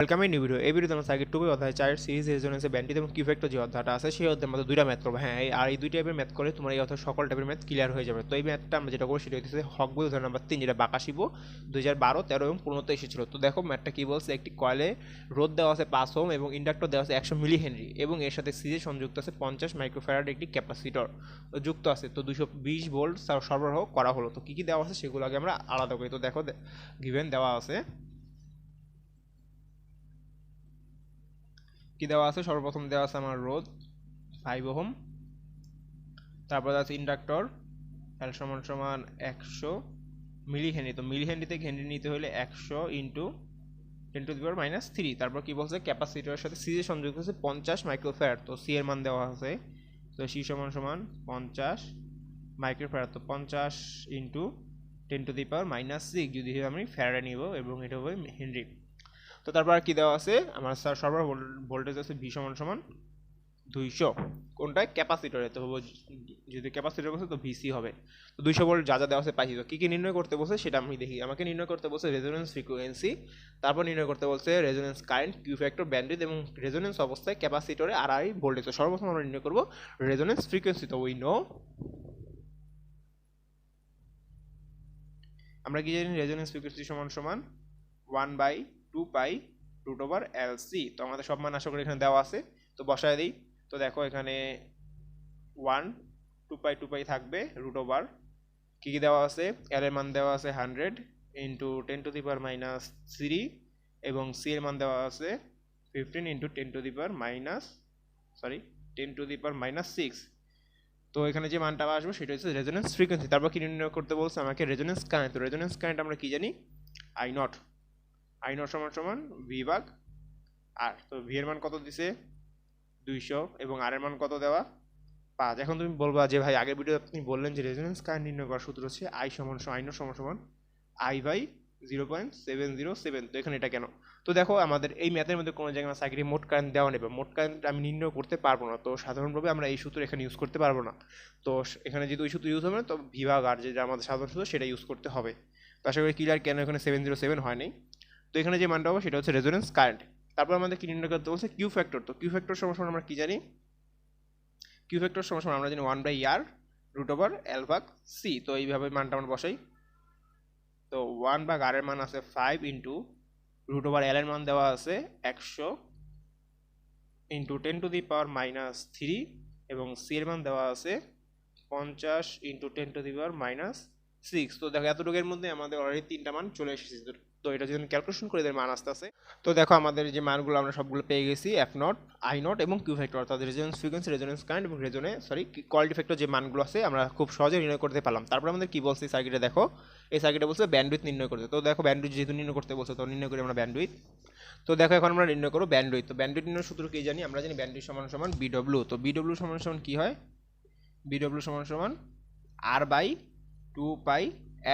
Welcome new video এই ভিডিওতে আমরা সার্কিট টুবি অধ্যায় চার সিরিজ রেজোনেন্সে ব্যান্ডিত এবং কিউফেক্টর যে অধ্যায়টা আছে, সেই অধ্যায়ের মধ্যে দুইটা ম্যাথ করব। হ্যাঁ আর এই দুই টাইপের ম্যাথ করে তোমার এই অধ্যায় সকল টাইপের ম্যাথ ক্লিয়ার হয়ে যাবে। তো এই ম্যাথটা আমরা যেটা করব, সেটা হচ্ছে হকবই উদাহরণ নাম্বার তিন, যেটা বাকাশিবো, দুই হাজার বারো, তেরো এবং পনেরোতে এসেছিল তো দেখো ম্যাথটা কি বলছে, একটি কয়েলে রোদ দেওয়া আছে পাঁচ ওম এবং ইন্ডাক্টর দেওয়া আছে একশো মিলি হেনরি এবং এর সাথে সিরিজে সংযুক্ত আছে পঞ্চাশ মাইক্রোফ্যারাড একটি ক্যাপাসিটর যুক্ত আছে, তো দুশো বিশ ভোল্ট সরবরাহ করা হলো। তো কী কী দেওয়া আছে, সেগুলো আগে আমরা আলাদা করি। তো দেখো গিভেন দেওয়া আছে কি দেওয়া আছে? সর্বপ্রথম দেওয়া আছে আমার রোদ ফাইভ ওহম। তারপর আছে ইন্ডাক্টর এল সমান সমান একশো মিলি হেনরি তো মিলি হেনরি থেকে নিতে হলে একশো into ten to the minus three তারপর কি বলছে? ক্যাপাসিটরের সাথে সিজে সংযুক্ত হচ্ছে পঞ্চাশ মাইক্রোফ্যার তো সি এর মান দেওয়া আছে। তো সি সমান সমান পঞ্চাশ মাইক্রোফ্যার তো পঞ্চাশ into ten to the power minus six যদি আমি ফ্যারাডে নিব এবং এটা হবে হেনরি। তো তারপর কি দেওয়া আছে? আমার স্যার সর্বর ভোল্টেজ আছে ভি সমান সমান দুইশো। কোনটায় ক্যাপাসিটরে তো যদি ক্যাপাসিটর বলছে তো ভিসি হবে। তো দুইশো ভোল্ট যা যা দেওয়া আছে পাইছি। তো কী কী নির্ণয় করতে বলছে সেটা আমি দেখি। আমাকে নির্ণয় করতে বলছে রেজোনেন্স ফ্রিকোয়েন্সি তারপর নির্ণয় করতে বলছে resonance current Q factor bandwidth এবং রেজোনেন্স অবস্থায় ক্যাপাসিটরে আর আই ভোল্টেজ তো সর্বপ্রথম আমরা নির্ণয় করব রেজোনেন্স ফ্রিকোয়েন্সি তো উই নো আমরা কি জানি রেজোনেন্স ফ্রিকোয়েন্সি সমান সমান one by two pi root over L C তো আমাদের সব মান আশা করি এখানে দেওয়া আছে। তো বসায় দিই। তো দেখো এখানে one two pi two pi থাকবে রুট ওভার কী কী দেওয়া আছে? এর মান দেওয়া আছে hundred into ten to the power minus three এবং সি এর মান দেওয়া আছে fifteen into ten to the power minus sorry ten to the power minus six তো এখানে যে মানটা আসবে সেটা হচ্ছে রেজোনেন্স ফ্রিকোয়েন্সি তারপর কি নির্ণয় করতে বলছে? আমাকে রেজোনেন্স কারেন্ট তো রেজোনেন্স কারেন্ট আমরা কি জানি? আই নট আই নট সমান সমান ভি আর। তো ভি এর মান কত দিছে? দুইশো। এবং আর এর মান কত দেওয়া? পাঁচ। এখন তুমি বলবা যে ভাই, আগের ভিডিও আপনি বললেন যে রেজোনেন্স কারেন্ট নির্ণয় করার সূত্র হচ্ছে আই সমান আই নট সমান সমান, I by zero point seven zero seven. তো এখানে এটা কেন? তো দেখো, আমাদের এই ম্যাথের মধ্যে কোনো জায়গায় সাইকেলে মোট কারেন্ট দেওয়া নেবে মোট কারেন্ট আমি নির্ণয় করতে পারব না। তো সাধারণভাবে আমরা এই সূত্র এখানে ইউজ করতে পারব না। তো এখানে যেহেতু ওই সূত্র ইউজ হবে না, তো বিভাগ আর যেটা আমাদের সাধারণ সূত্র, সেটা ইউজ করতে হবে। তো আশা করি ক্লিয়ার কেন এখানে সেভেন জিরো সেভেন হয় হয়নি তো এখানে যে মানটা হবে সেটা হচ্ছে রেজোনেন্স কারেন্ট তারপর আমাদের কি নির্ণয় করতে বলছে? কিউ ফ্যাক্টর তো কিউ ফ্যাক্টর সমান আমরা কি জানি? কিউ ফ্যাক্টর সমান আমরা জানি one by R root over L ভাগ সি তো এইভাবে মানটা আমরা বসাই। তো ওয়ান ভাগ আর এর মান আছে five into root over L এর মান দেওয়া আছে একশো into ten to the power minus three এবং সি এর মান দেওয়া আছে পঞ্চাশ into ten to the power minus six তো দেখো, এতটুকুর মধ্যে আমাদের অলরেডি তিনটা মান চলে এসেছে। তো- এটা যদি ক্যালকুলেশন করে এদের মান আসতে আছে তো দেখো আমাদের যে মানগুলো আমরা সবগুলো পেয়ে গেছি এফ নট আই নট এবং কিউ ফ্যাক্টর অর্থাৎ রেজোনেন্স ফ্রিকোয়েন্সি রেজোনেন্স কারেন্ট এবং রেজনে সরি কোয়ালিটি ফ্যাক্টর যে মানগুলো আছে, আমরা খুব সহজে নির্ণয় করতে পারলাম। তারপর আমাদের কি বলছে এই সার্কিটে দেখো? এই সার্কিটে বলছে ব্যান্ডউইথ নির্ণয় করতে। তো দেখো ব্যান্ডউইথ যেহেতু নির্ণয় করতে বলছে, তো নির্ণয় করি আমরা ব্যান্ডউইথ তো দেখো এখন আমরা নির্ণয় করব ব্যান্ডউইথ তো ব্যান্ডউইথ নির্ণয় সূত্র কি জানি? আমরা জানি ব্যান্ডউইথ সমান সমান বিডব্লিউ তো বিডব্লিউ সমান সমান কি হয়? বিডব্লিউ সমান সমান আর বাই টু পাই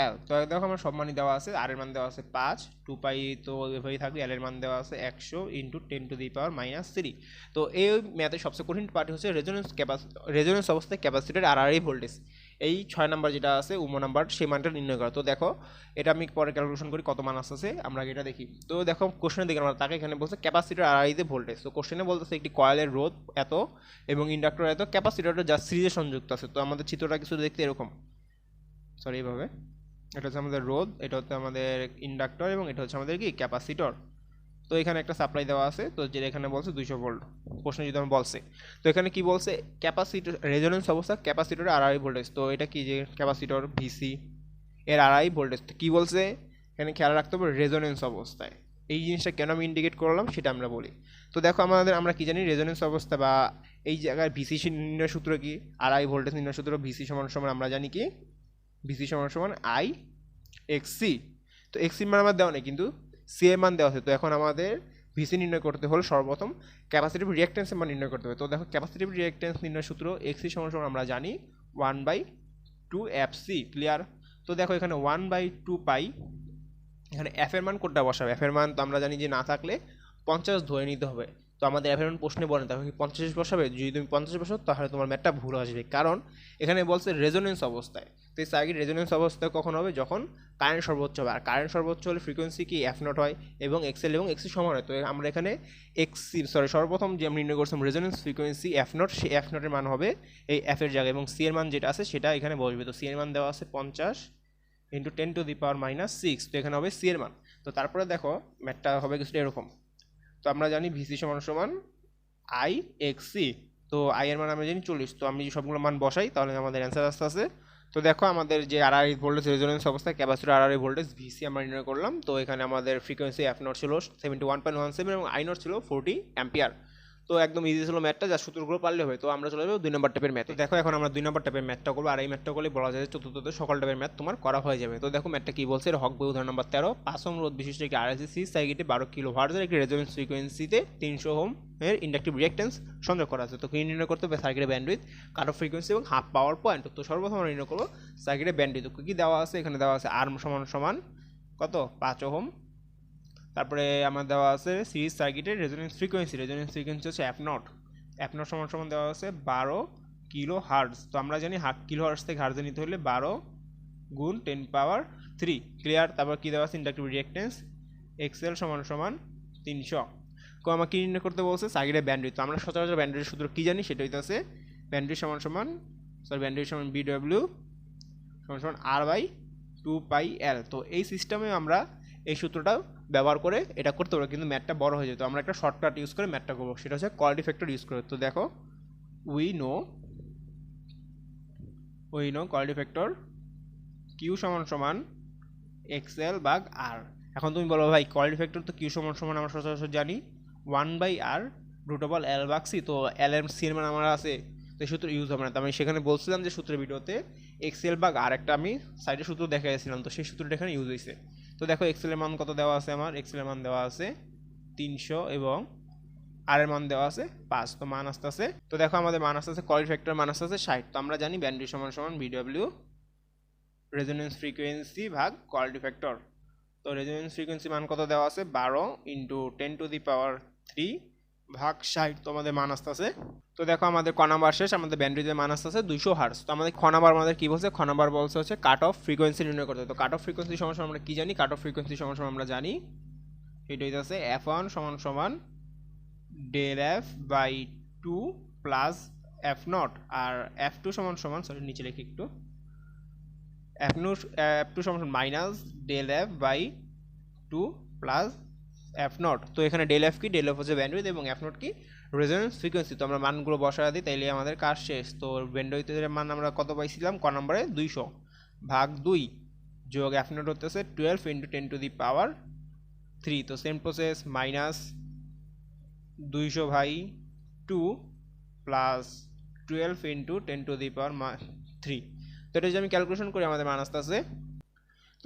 এল তো দেখো আমার সব মানই দেওয়া আছে আর এর মান দেওয়া আছে পাঁচ টু পাই তো এভাবেই থাকবে এল এর মান দেওয়া আছে একশো into ten to the power minus three তো এই ম্যাথের সবচেয়ে কঠিন পার্ট হচ্ছে রেজোনেন্স ক্যাপাসি রেজোনেন্স অবস্থায় ক্যাপাসিটার আর আর ভোল্টেজ এই ছয় নাম্বার যেটা আছে, উমো নাম্বার সেই মানটা নির্ণয় করা। তো দেখো, এটা আমি পরে ক্যালকুলেশন করি কত মান আসতেছে, আমরা আগে এটা দেখি। তো দেখো কোশ্চেনে আমরা তাকে এখানে বলছে ক্যাপাসিটার আর আইতে ভোল্টেজ তো কোশ্চেনে বলতেছে একটি কয়েলের রোধ এত এবং ইন্ডাক্টর এত ক্যাপাসিটারটা যা সিরিজে সংযুক্ত আছে। তো আমাদের চিত্রটা কিছু দেখতে এরকম। সরি এইভাবে। এটা হচ্ছে আমাদের রোধ, এটা হচ্ছে আমাদের ইন্ডাক্টর এবং এটা হচ্ছে আমাদের কি? ক্যাপাসিটর। তো এখানে একটা সাপ্লাই দেওয়া আছে, তো যেটা এখানে বলছে দুইশো ভোল্ট। প্রশ্ন যদি আমি বলছে, তো এখানে কি বলছে? ক্যাপাসিটর, রেজোনেন্স অবস্থা ক্যাপাসিটর আর আই ভোল্টেজ। তো এটা কি যে ক্যাপাসিটর, ভিসি, এর আর আই ভোল্টেজ। তো কী বলছে? এখানে খেয়াল রাখতে হবে রেজোনেন্স অবস্থায়। এই জিনিসটা কেন আমি ইন্ডিকেট করলাম সেটা আমরা বলি। তো দেখো আমাদের, আমরা কি জানি রেজোনেন্স অবস্থা বা এই জায়গায় ভিসি নির্ণয় সূত্র কি? আর আই ভোল্টেজ নির্ণয় সূত্র ভিসি সমান সমান আমরা জানি কি? ভিসি সমান সমান আই এক্স সি তো এক্স মান আমার দেওয়া নেই, কিন্তু সি এর মান দেওয়া আছে। তো এখন আমাদের ভিসি নির্ণয় করতে হলে সর্বপ্রথম ক্যাপাসিটিভ রিয়াক্টেন্সের মান নির্ণয় করতে হবে। তো দেখো ক্যাপাসিটিভ রিয়াক্টেন্স নির্ণয় সূত্র এক্স সমান সমান আমরা জানি one by two F C clear তো দেখো এখানে ওয়ান বাই টু পাই এখানে এফ এর মান কোনটা বসাবে। এফ এর মান তো আমরা জানি যে না থাকলে পঞ্চাশ ধরে নিতে হবে। তো আমাদের এফ প্রশ্নে বলেন, তাহলে কি পঞ্চাশ বসাবে? যদি তুমি পঞ্চাশ বসো তাহলে তোমার ম্যাথটা ভুল আসবে। কারণ এখানে বলছে রেজোনেন্স অবস্থায়। তো এই সার্কিট রেজোনেন্স অবস্থায় কখন হবে? যখন কারেন্ট সর্বোচ্চ হবে। আর কারেন্ট সর্বোচ্চ হলে ফ্রিকোয়েন্সি কি? এফ নট হয় এবং এক্সেল এবং এক্সি সমান হয়। তো আমরা এখানে এক্সি সরি সর্বপ্রথম যে আমরা নির্ণয় করছিলাম রেজোনেন্স ফ্রিকোয়েন্সি এফ নট সেই এফ নটের মান হবে এই এফ এর জায়গায় এবং সি এর মান যেটা আছে সেটা এখানে বসবে। তো সি এর মান দেওয়া আছে পঞ্চাশ into ten to the power minus six তো এখানে হবে সি এর মান। তো তারপরে দেখো ম্যাটটা হবে কিছুটা এরকম। তো আমরা জানি ভিসি সমান সমান আই এক্স সি তো আই এর মান আমরা জানি চল্লিশ। তো আমি সবগুলো মান বসাই, তাহলে আমাদের অ্যান্সার আসতে আসে তো দেখো, আমাদের যে আর আর ভোল্টেজ রেজোনেন্স অবস্থা আর আর ভোল্টেজ ভিসি আমরা নির্ণয় করলাম। তো এখানে আমাদের ফ্রিকোয়েন্সি এফ নট ছিল seventy one point one seven এবং আই নট ছিল ফোরটি অ্যাম্পিয়ার তো একদম ইজি ছিল ম্যাথটা যা সূত্রগুলো পারলে হয় তো আমরা চলে যাব দুই নম্বর টাইপের ম্যাথ দেখো এখন আমরা দুই নম্বর টাইপের ম্যাথটা করব, আর এই ম্যাথটা করলে বলা যায় যে চতুর্থতে সকল টাইপের ম্যাথ তোমার করা হয়ে যাবে। তো দেখো ম্যাথটা কি বলছে হক বই উদাহরণ নম্বর তেরো, পাঁচ ওম রোধ বিশিষ্ট একটি আরএসি সি সাইকেটে বারো কিলো ভার্জের একটি রেজোনেন্স ফ্রিকোয়েন্সিতে তিনশো হোম এর ইন্ডাকটিভ রিয়েক্টেন্স সংযোগ করা আছে। তো কি নির্ণয় করতে হবে? সার্কিটের ব্যান্ডউইথ কাট অফ ফ্রিকোয়েন্সি এবং হাফ পাওয়ার পয়েন্ট তো সর্বপ্রথম আমরা নির্ণয় করব সার্কিটের ব্যান্ডউইথ কি দেওয়া আছে? এখানে দেওয়া আছে আর সমান সমান কত? পাঁচ ওহম। তারপরে আমার দেওয়া আছে সিরিজ সার্কিটের রেজোনেন্স ফ্রিকোয়েন্সি রেজোনেন্স ফ্রিকোয়েন্সি হচ্ছে অ্যাপ নট অ্যাপ নট সমান সমান দেওয়া আছে বারো কিলো হার্টস তো আমরা জানি হাফ কিলো হার্টস থেকে হার্টসে নিতে হলে বারো গুণ টেন পাওয়ার থ্রি ক্লিয়ার তারপর কী দেওয়া আছে? ইন্ডাকটিভ রিয়েক্টেন্স এক্সেল সমান সমান তিনশো। কো আমার কী নির্ণয় করতে বলছে? সার্কিটের ব্যান্ডউইথ তো আমরা সচরাচর ব্যান্ডউইথ সূত্র কী জানি? সেটা হইতেছে ব্যান্ডউইথ সমান সমান সরি ব্যান্ডউইথ সমান বিডব্লিউ সমান সমান আর বাই টু পাই এল তো এই সিস্টেমে আমরা এই সূত্রটা ব্যবহার করে এটা করতে পারব কিন্তু ম্যাটটা বড় হয়ে যেত। আমরা একটা শর্টকাট ইউজ করে ম্যাটটা করব। সেটা হচ্ছে কোয়ালিটি ফ্যাক্টর ইউজ করে। তো দেখো we know we know quality factor Q সমান সমান এক্সএল বাগ আর এখন তুমি বলো ভাই কোয়ালিটি ফ্যাক্টর তো কিউ সমান সমান আমরা সচরাচর জানি। One by R root of L bug C তো এল এম সি এর মান আমার আছে। তো এই সূত্র ইউজ হবে না। তো আমি সেখানে বলছিলাম যে সূত্রের ভিডিওতে এক্সেল বাগ আর একটা আমি সাইডে সূত্র দেখা গেছিলাম তো সেই সূত্রটা এখানে ইউজ হয়েছে তো দেখো এক্সেলের মান কত দেওয়া আছে আমার? এক্সেলের মান দেওয়া আছে তিনশো এবং আর এর মান দেওয়া আছে পাঁচ। তো মান আসতে আছে তো দেখো আমাদের মান আসতে আছে কোয়ালিটি ফ্যাক্টর মান আসতে আছে ষাট। তো আমরা জানি ব্যান্ডি সমান সমান বিডব্লিউ রেজোনেন্স ফ্রিকোয়েন্সি ভাগ কোয়ালিটি ফ্যাক্টর তো রেজোনেন্স ফ্রিকোয়েন্সি মান কত দেওয়া আছে? বারো into ten to the power three. ভাগ ষাট তো আমাদের মান আসতে আছে তো দেখো আমাদের ক নাম্বার শেষ, আমাদের ব্যান্ডউইথের মান আসতে আছে দুইশো হার্স তো আমাদের খ আমাদের কী বলছে? খ বলছে হচ্ছে কাট অফ ফ্রিকোয়েন্সি নির্ণয় করতে। তো কাট অফ ফ্রিকোয়েন্সি সমান আমরা কী জানি? কাট অফ ফ্রিকোয়েন্সি সমান আমরা জানি। এটা হইতেছে এফ ওয়ান সমান সমান del F by two plus F nought R F two সমান সমান সরি নিচে রেখে একটু। এফ নু এফ টু সমান minus del F by two plus F nought তো এখানে ডেল এফ কি? ডেল এফ হচ্ছে ব্যান্ডউইথ এবং এফ নট কি? রেজোনেন্স ফ্রিকোয়েন্সি তো আমরা মানগুলো বসায় দিই, তাইলে আমাদের কাজ শেষ। তো ব্যান্ডউইথের মান আমরা কত পাইছিলাম? ক নম্বরে? দুইশো। ভাগ দুই যোগ এফ নট হতেছে twelve into ten to the power three তো সেম প্রসেস মাইনাস দুইশো by two plus twelve into ten to the power three তো এটা যদি আমি ক্যালকুলেশন করি, আমাদের মান আসতে আছে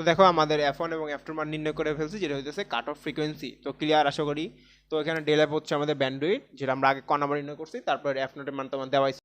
তো দেখো আমাদের এফ ওয়ান এবং এফ মান নির্ণয় করে ফেলছি, যেটা হইতেছে কাট অফ ফ্রিকোয়েন্সি তো ক্লিয়ার আশা করি, তো এখানে ডেল এফ হচ্ছে আমাদের ব্যান্ডউইড যেটা আমরা আগে ক নাম্বার নির্ণয় করছি, তারপর এফ নোটের মান তোমার দেওয়া